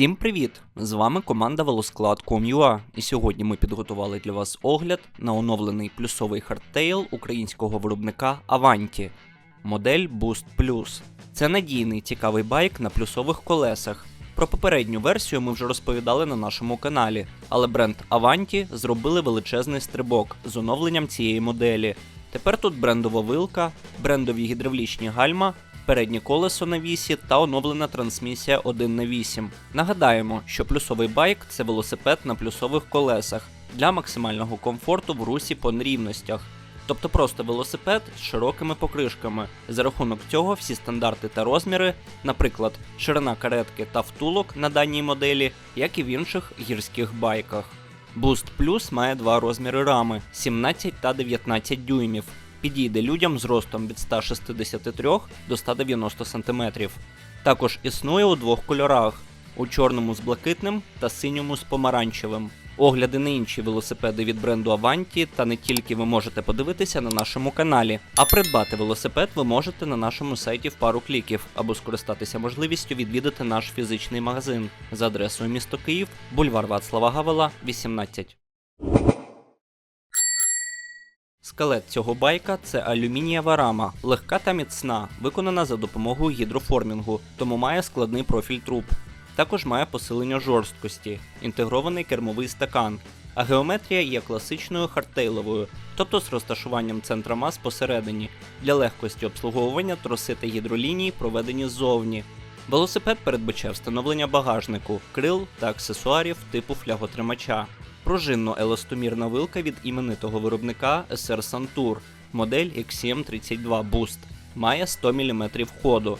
Всім привіт! З вами команда Велосклад.com.ua і сьогодні ми підготували для вас огляд на оновлений плюсовий хардтейл українського виробника Avanti. Модель Boost Plus. Це надійний цікавий байк на плюсових колесах. Про попередню версію ми вже розповідали на нашому каналі, але бренд Avanti зробили величезний стрибок з оновленням цієї моделі. Тепер тут брендова вилка, брендові гідравлічні гальма, переднє колесо на вісі та оновлена трансмісія 1 на 8. Нагадаємо, що плюсовий байк це велосипед на плюсових колесах для максимального комфорту в русі по нерівностях. Тобто просто велосипед з широкими покришками. За рахунок цього всі стандарти та розміри, наприклад, ширина каретки та втулок на даній моделі, як і в інших гірських байках. Boost Plus має два розміри рами 17 та 19 дюймів. Підійде людям з ростом від 163 до 190 см. Також існує у двох кольорах: у чорному з блакитним та синьому з помаранчевим. Огляди на інші велосипеди від бренду Avanti та не тільки ви можете подивитися на нашому каналі, а придбати велосипед ви можете на нашому сайті в пару кліків або скористатися можливістю відвідати наш фізичний магазин за адресою місто Київ, бульвар Вацлава Гавела, 18. Скелет цього байка це алюмінієва рама, легка та міцна, виконана за допомогою гідроформінгу, тому має складний профіль труб. Також має посилення жорсткості, інтегрований кермовий стакан, а геометрія є класичною хардтейловою, тобто з розташуванням центра мас посередині. Для легкості обслуговування троси та гідролінії проведені ззовні. Велосипед передбачає встановлення багажнику, крил та аксесуарів типу фляготримача. Пружинно-еластомірна вилка від іменитого виробника SR Santur, модель XCM32 Boost, має 100 мм ходу.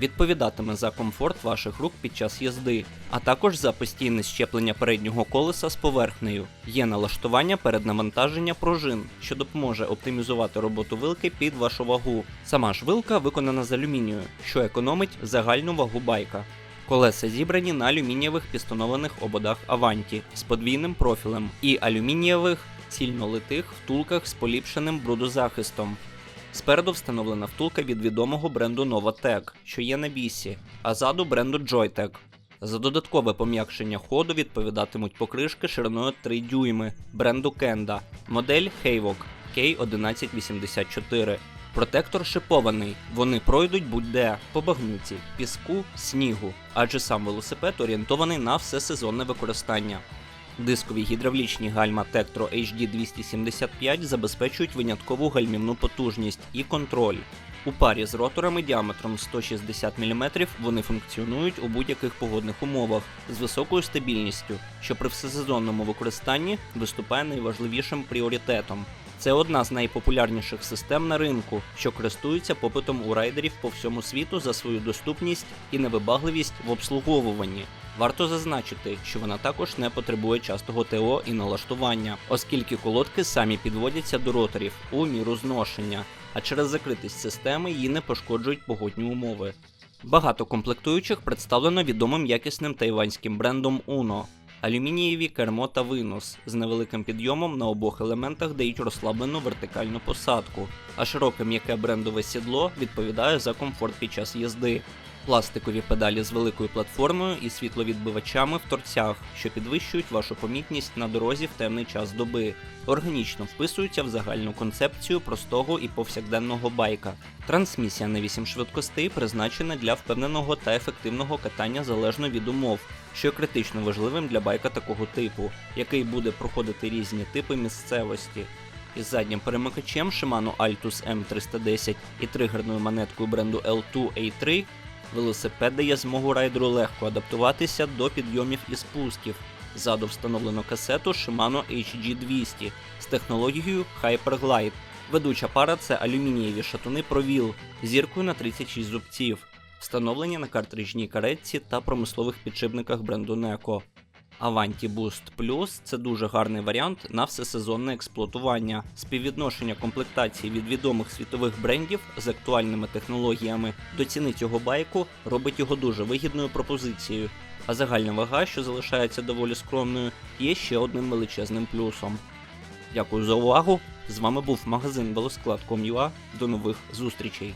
Відповідатиме за комфорт ваших рук під час їзди, а також за постійне щеплення переднього колеса з поверхнею. Є налаштування переднавантаження пружин, що допоможе оптимізувати роботу вилки під вашу вагу. Сама ж вилка виконана з алюмінію, що економить загальну вагу байка. Колеса зібрані на алюмінієвих пістонованих ободах Avanti з подвійним профілем і алюмінієвих цільнолитих втулках з поліпшеним брудозахистом. Спереду встановлена втулка від відомого бренду Novatec, що є на вісі, а ззаду бренду Joytech. За додаткове пом'якшення ходу відповідатимуть покришки шириною 3 дюйми бренду Kenda, модель Hayvok K1184. Протектор шипований, вони пройдуть будь-де по багнюці, піску, снігу, адже сам велосипед орієнтований на всесезонне використання. Дискові гідравлічні гальма Tektro HD 275 забезпечують виняткову гальмівну потужність і контроль. У парі з роторами діаметром 160 мм вони функціонують у будь-яких погодних умовах з високою стабільністю, що при всесезонному використанні виступає найважливішим пріоритетом. Це одна з найпопулярніших систем на ринку, що користується попитом у райдерів по всьому світу за свою доступність і невибагливість в обслуговуванні. Варто зазначити, що вона також не потребує частого ТО і налаштування, оскільки колодки самі підводяться до роторів у міру зношення, а через закритість системи її не пошкоджують погодні умови. Багато комплектуючих представлено відомим якісним тайванським брендом Uno. Алюмінієві кермо та винос з невеликим підйомом на обох елементах дають розслаблену вертикальну посадку, а широке м'яке брендове сідло відповідає за комфорт під час їзди. Пластикові педалі з великою платформою і світловідбивачами в торцях, що підвищують вашу помітність на дорозі в темний час доби, органічно вписуються в загальну концепцію простого і повсякденного байка. Трансмісія на 8 швидкостей призначена для впевненого та ефективного катання залежно від умов, що критично важливим для байка такого типу, який буде проходити різні типи місцевості. Із заднім перемикачем Shimano Altus M310 і тригерною монеткою бренду L2A3 велосипед дає змогу райдеру легко адаптуватися до підйомів і спусків. Ззаду встановлено касету Shimano HG200 з технологією Hyperglide. Ведуча пара це алюмінієві шатуни Провіл зіркою на 36 зубців, встановлені на картриджній каретці та промислових підшипниках бренду Neko. Avanti Boost Plus це дуже гарний варіант на всесезонне експлуатування. Співвідношення комплектації від відомих світових брендів з актуальними технологіями до ціни цього байку робить його дуже вигідною пропозицією. А загальна вага, що залишається доволі скромною, є ще одним величезним плюсом. Дякую за увагу! З вами був магазин Велосклад.com.ua. До нових зустрічей!